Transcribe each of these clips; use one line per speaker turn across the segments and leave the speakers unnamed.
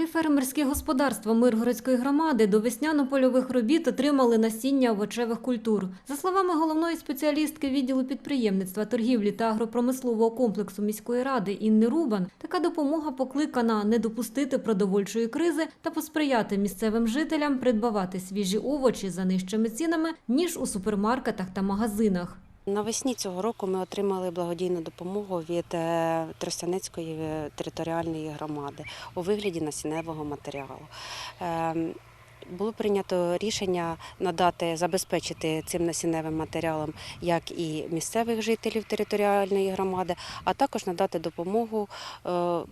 Три фермерські господарства Миргородської громади до весняно-польових робіт отримали насіння овочевих культур. За словами головної спеціалістки відділу підприємництва, торгівлі та агропромислового комплексу міської ради Інни Рубан, така допомога покликана не допустити продовольчої кризи та посприяти місцевим жителям придбавати свіжі овочі за нижчими цінами ніж у супермаркетах та магазинах.
Навесні цього року ми отримали благодійну допомогу від е, Тростянецької е, територіальної громади у вигляді насінневого матеріалу. Було прийнято рішення надати, забезпечити цим насінневим матеріалом як і місцевих жителів територіальної громади, а також надати допомогу е,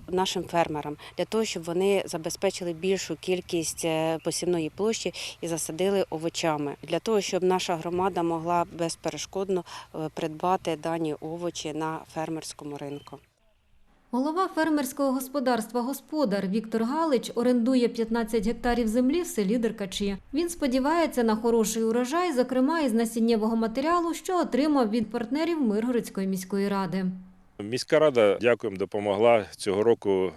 нашим фермерам для того, щоб вони забезпечили більшу кількість е, посівної площі і засадили овочами, для того, щоб наша громада могла безперешкодно е, придбати дані овочі на фермерському ринку.
Голова фермерського господарства «Господар» Віктор Галич орендує 15 гектарів землі в селі Деркачі. Він сподівається на хороший урожай, зокрема із насіннєвого матеріалу, що отримав від партнерів Миргородської міської ради.
Міська рада, дякуємо, допомогла. Цього року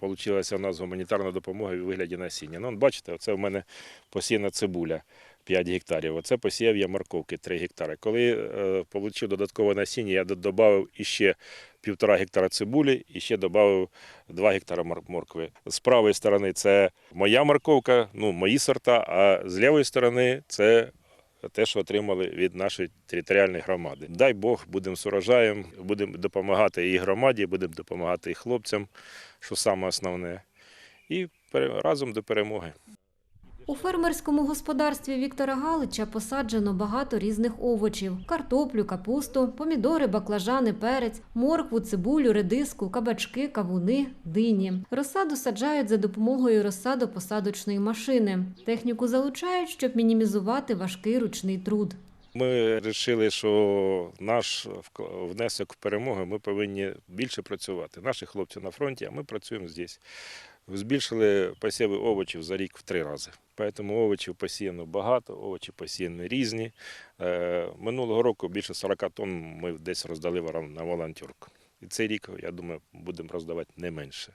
отримала у нас гуманітарна допомога у вигляді насіння. Ну, бачите, оце в мене посіяна цибуля 5 гектарів. Оце посіяв я морковки 3 гектари. Коли е, отримав додаткове насіння, я додав іще півтора гектара цибулі і ще додав 2 гектара моркви. З правої сторони це моя морковка, ну, мої сорта, а з лівої сторони це те, що отримали від нашої територіальної громади. Дай Бог, будемо з урожаєм, будемо допомагати і громаді, будемо допомагати і хлопцям, що саме основне, і разом до перемоги.
У фермерському господарстві Віктора Галича посаджено багато різних овочів: картоплю, капусту, помідори, баклажани, перець, моркву, цибулю, редиску, кабачки, кавуни, дині. Розсаду саджають за допомогою розсадопосадочної машини. Техніку залучають, щоб мінімізувати важкий ручний труд.
Ми вирішили, що наш внесок в перемогу ми повинні більше працювати. Наші хлопці на фронті, а ми працюємо тут. Збільшили посіви овочів за рік в три рази. Тому овочів посіяно багато, овочі посіяні різні. Е, Минулого року більше 40 тонн ми десь роздали на волонтерку. І цей рік, я думаю, будемо роздавати не менше.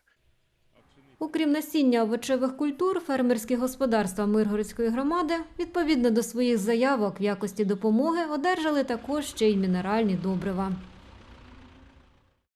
Окрім насіння овочевих культур, фермерські господарства Миргородської громади відповідно до своїх заявок в якості допомоги одержали також ще й мінеральні добрива.